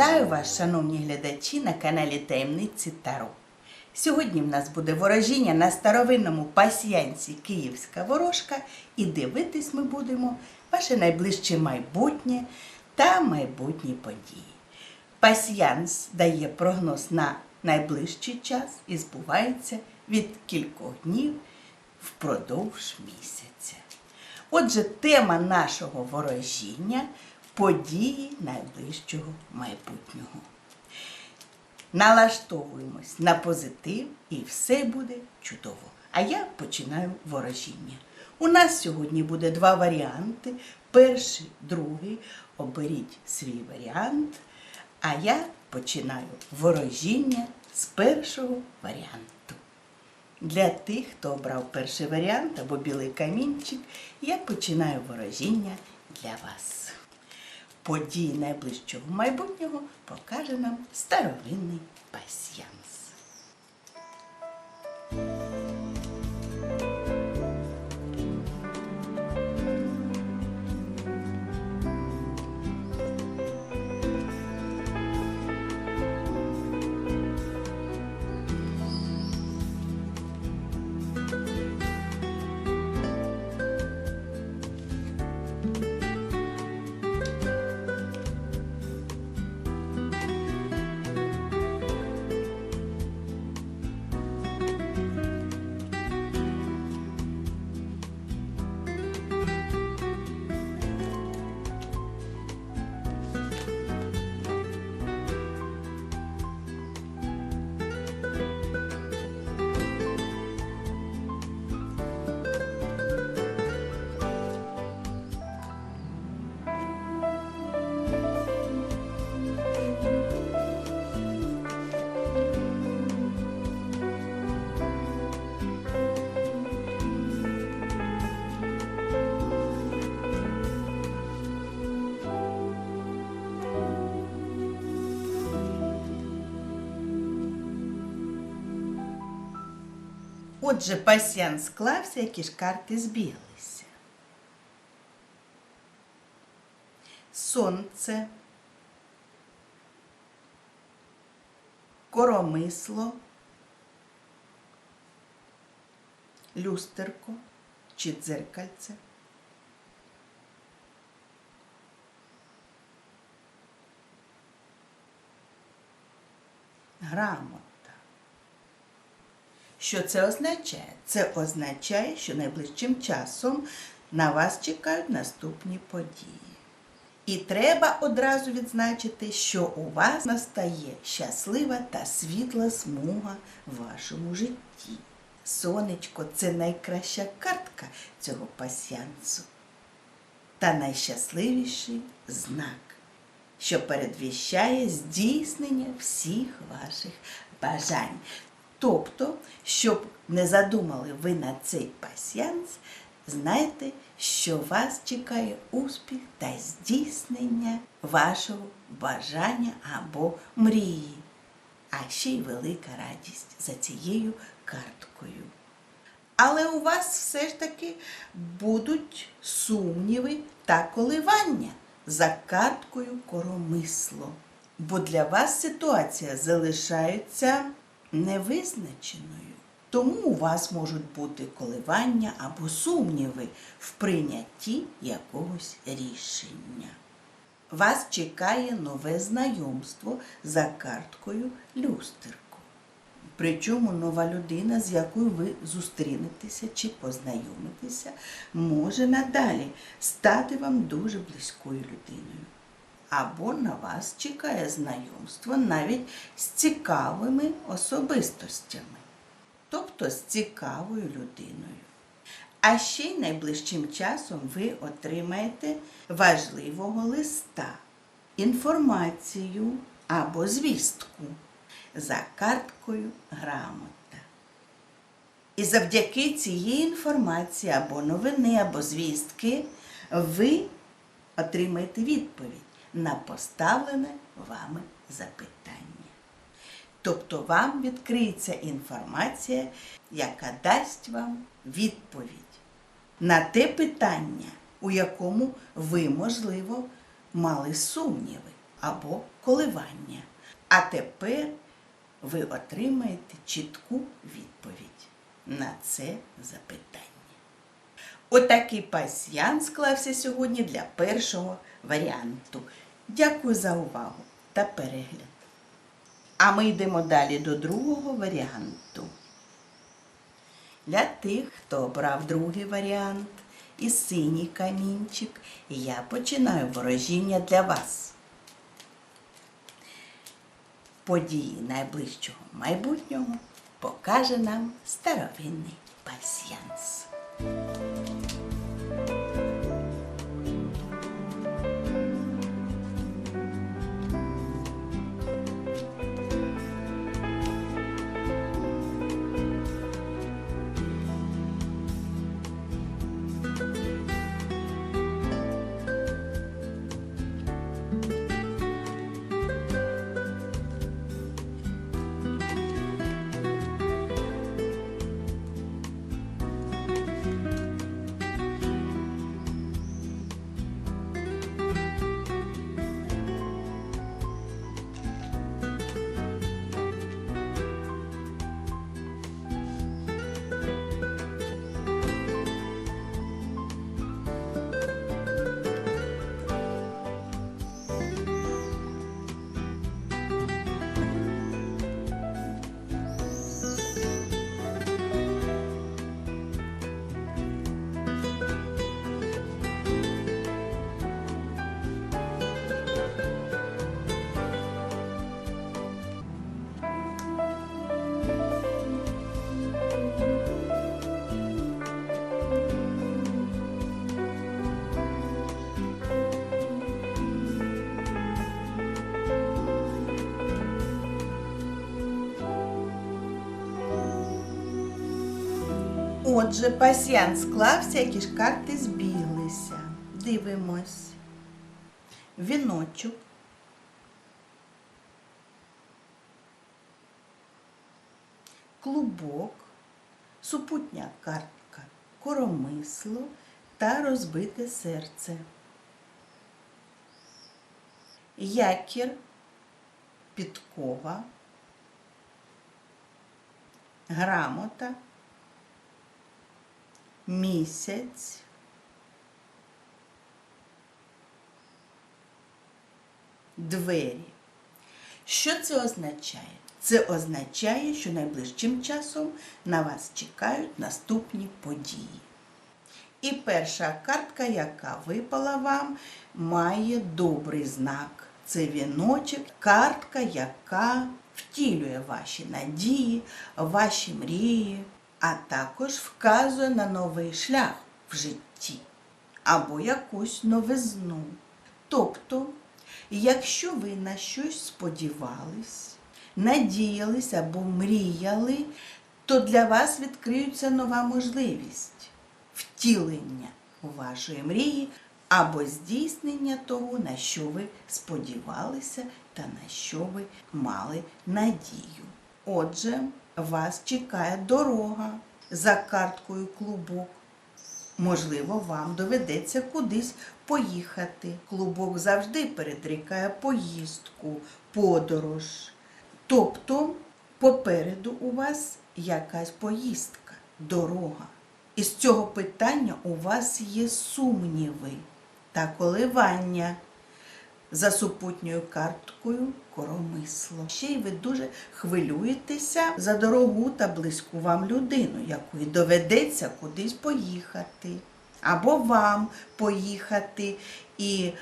Вітаю вас, шановні глядачі, на каналі Таємниці Таро. Сьогодні в нас буде ворожіння на старовинному пасіянці Київська ворожка, і дивитись ми будемо ваше найближче майбутнє та майбутні події. Пасіянс дає прогноз на найближчий час і збувається від кількох днів впродовж місяця. Отже, тема нашого ворожіння події найближчого майбутнього. Налаштовуємось на позитив і все буде чудово. А я починаю ворожіння. У нас сьогодні буде два варіанти. Перший, другий. Оберіть свій варіант. А я починаю ворожіння з першого варіанту. Для тих, хто обрав перший варіант або білий камінчик, я починаю ворожіння для вас. Події найближчого майбутнього покаже нам старовинний пасьянс. Отже, пасьянс склався, які ж карти збіглися. Сонце, коромисло, люстерко чи дзеркальце. Грамота. Що це означає? Це означає, що найближчим часом на вас чекають наступні події. І треба одразу відзначити, що у вас настає щаслива та світла смуга в вашому житті. Сонечко це найкраща картка цього пасьянсу та найщасливіший знак, що передвіщає здійснення всіх ваших бажань. Тобто, щоб не задумали ви на цей пасьянс, знайте, що вас чекає успіх та здійснення вашого бажання або мрії, а ще й велика радість за цією карткою. Але у вас все ж таки будуть сумніви та коливання за карткою коромисло. Бо для вас ситуація залишається невизначеною. Тому у вас можуть бути коливання або сумніви в прийнятті якогось рішення. Вас чекає нове знайомство за карткою люстерку. Причому нова людина, з якою ви зустрінетеся чи познайомитеся, може надалі стати вам дуже близькою людиною. Або на вас чекає знайомство навіть з цікавими особистостями, тобто з цікавою людиною. А ще й найближчим часом ви отримаєте важливого листа, інформацію або звістку за карткою грамота. І завдяки цієї інформації або новини, або звістки ви отримаєте відповідь на поставлене вами запитання. Тобто вам відкриється інформація, яка дасть вам відповідь на те питання, у якому ви, можливо, мали сумніви. або коливання. А тепер ви отримаєте чітку відповідь на це запитання. Отакий пасьян склався сьогодні для першого варіанту. Дякую за увагу та перегляд. А ми йдемо далі до другого варіанту. Для тих, хто обрав другий варіант і синій камінчик, я починаю ворожіння для вас. Події найближчого майбутнього покаже нам старовинний пасьянс. Отже, пасьян склався, які ж карти збіглися. Дивимось. Віночок. Клубок, супутня картка, коромисло та розбите серце. Якір, підкова, грамота місяць, двері. Що це означає? Це означає, що найближчим часом на вас чекають наступні події. І перша картка, яка випала вам, має добрий знак. Це віночок, картка, яка втілює ваші надії, ваші мрії, а також вказує на новий шлях в житті або якусь новизну. Тобто, якщо ви на щось сподівались, надіялись або мріяли, то для вас відкриється нова можливість втілення вашої мрії або здійснення того, на що ви сподівалися та на що ви мали надію. Отже, вас чекає дорога за карткою клубок. Можливо, вам доведеться кудись поїхати. Клубок завжди передрікає поїздку, подорож. Тобто попереду у вас якась поїздка, дорога. І з цього питання у вас є сумніви та коливання за супутньою карткою коромисло. Ще й ви дуже хвилюєтеся за дорогу та близьку вам людину, якої доведеться кудись поїхати. Або вам поїхати, і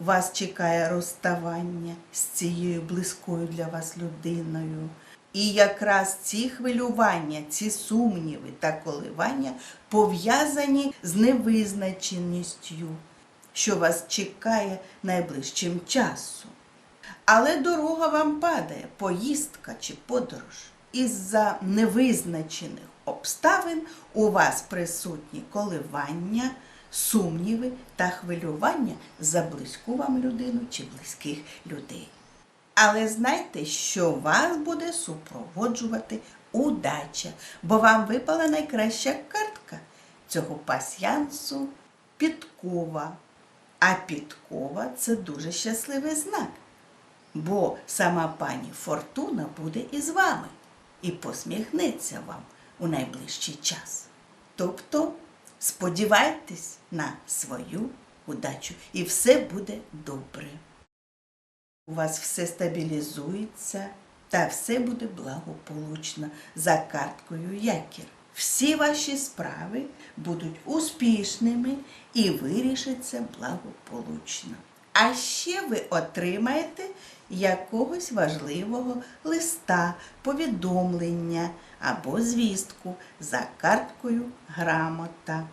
вас чекає розставання з цією близькою для вас людиною. І якраз ці хвилювання, ці сумніви та коливання пов'язані з невизначеністю що вас чекає найближчим часом. Але дорога вам падає, поїздка чи подорож. Із-за невизначених обставин у вас присутні коливання, сумніви та хвилювання за близьку вам людину чи близьких людей. Але знайте, що вас буде супроводжувати удача, бо вам випала найкраща картка цього пасьянсу підкова. А підкова це дуже щасливий знак. бо сама пані Фортуна буде із вами і посміхнеться вам у найближчий час. Тобто сподівайтесь на свою удачу і все буде добре. У вас все стабілізується та все буде благополучно за карткою якір. Всі ваші справи будуть успішними і вирішаться благополучно. А ще ви отримаєте якогось важливого листа, повідомлення або звістку за карткою грамота,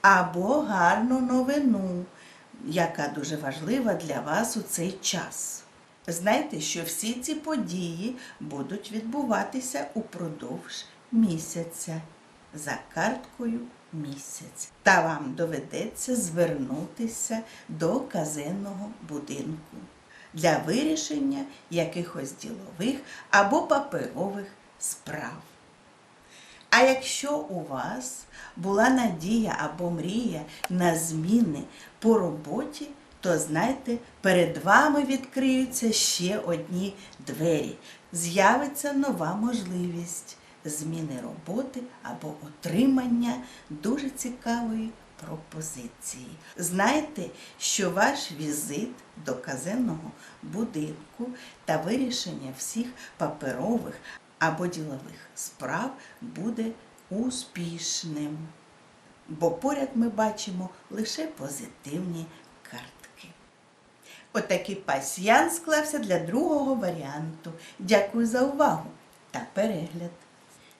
або гарну новину, яка дуже важлива для вас у цей час. Знайте, що всі ці події будуть відбуватися упродовж місяця за карткою місяць. Та вам доведеться звернутися до казенного будинку для вирішення якихось ділових або паперових справ. А якщо у вас була надія або мрія на зміни по роботі, то знайте, перед вами відкриються ще одні двері. З'явиться нова можливість зміни роботи або отримання дуже цікавої пропозиції. Знайте, що ваш візит до казенного будинку та вирішення всіх паперових або ділових справ буде успішним. Бо поряд ми бачимо лише позитивні картки. Отакий пасьян склався для другого варіанту. Дякую за увагу та перегляд.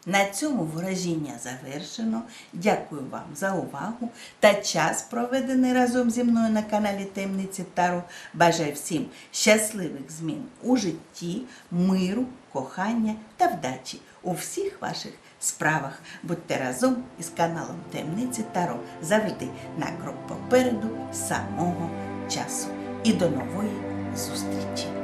На цьому ворожіння завершено. Дякую вам за увагу та час, проведений разом зі мною на каналі Темниці Таро. Бажаю всім щасливих змін у житті, миру, кохання та вдачі у всіх ваших справах. Будьте разом із каналом Темниці Таро завжди на крок попереду самого часу. І до нової зустрічі!